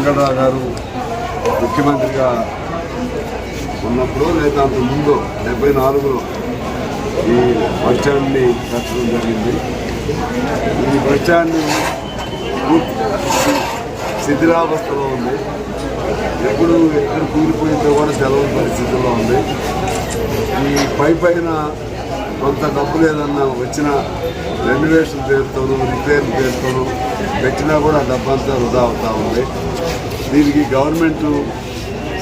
వెంకటరావు గారు ముఖ్యమంత్రిగా ఉన్నప్పుడు లేదా అంత ముందు డెబ్బై నాలుగులో ఈ బస్ స్టాండ్ని కట్టడం జరిగింది. ఈ బస్ శిథిలావస్థలో ఉంది. ఎప్పుడు ఎక్కడ కూలిపోయిందో కూడా తెలవని పరిస్థితుల్లో ఉంది. ఈ పై పైన కొంత డబ్బు లేదన్న వచ్చిన రెన్యువేషన్ పేరుతోనూ రిపేర్ పేరుతోనూ పెట్టినా కూడా డబ్బంతా వృధా అవుతా ఉంది. దీనికి గవర్నమెంట్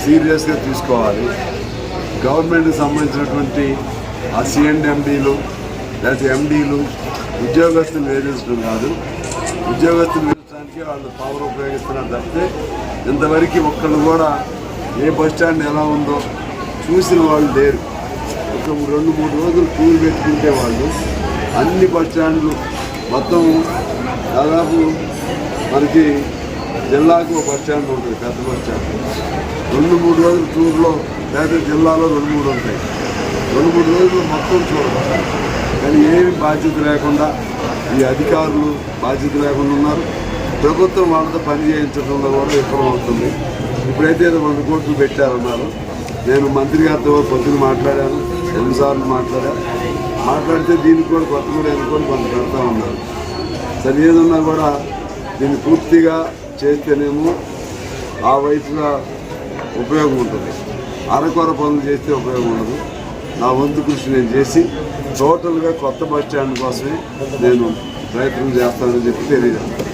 సీరియస్గా తీసుకోవాలి. గవర్నమెంట్కి సంబంధించినటువంటి ఆ సిఎండ్ఎండీలు లేకపోతే ఎండీలు ఉద్యోగస్తులు వేధించడం కాదు. ఉద్యోగస్తులు వేధించడానికి వాళ్ళు పవర్ ఉపయోగిస్తున్నారు తప్పితే ఇంతవరకు ఒక్కళ్ళు కూడా ఏ బస్ స్టాండ్ ఎలా ఉందో చూసిన వాళ్ళు లేరు. ఒక రెండు మూడు రోజులు టూర్ పెట్టుకుంటే వాళ్ళు అన్ని బస్ స్టాండ్లు మొత్తం దాదాపు మనకి జిల్లాకు ఒక బస్ స్టాండ్ ఉంటుంది పెద్ద బస్ స్టాండ్ రెండు మూడు రోజులు టూర్లో లేకపోతే జిల్లాలో రెండు మూడు ఉంటాయి. రెండు మూడు రోజులు మొత్తం చూడవచ్చు కానీ ఏమి బాధ్యత లేకుండా ఈ అధికారులు బాధ్యత లేకుండా ఉన్నారు. ప్రభుత్వం వాళ్ళతో పని చేయించడంలో కూడా విఫలం అవుతుంది. ఇప్పుడైతే వంద కోట్లు పెట్టారన్నారు. నేను మంత్రి గారితో పొద్దున మాట్లాడాను ఎన్నిసార్లు మాట్లాడాను మాట్లాడితే దీనికి కూడా కొత్త కూడా ఎన్నుకొని కొంత పెడతా ఉన్నారు. సరే ఏదన్నా కూడా దీన్ని పూర్తిగా చేస్తేనేమో ఆ వయసులో ఉపయోగం ఉంటుంది. అరకొర పనులు చేస్తే ఉపయోగం ఉండదు. నా వంతు కృషి నేను చేసి టోటల్గా కొత్త బస్ స్టాండ్ కోసమే నేను ప్రయత్నం చేస్తానని చెప్పి తెలియజేస్తాను.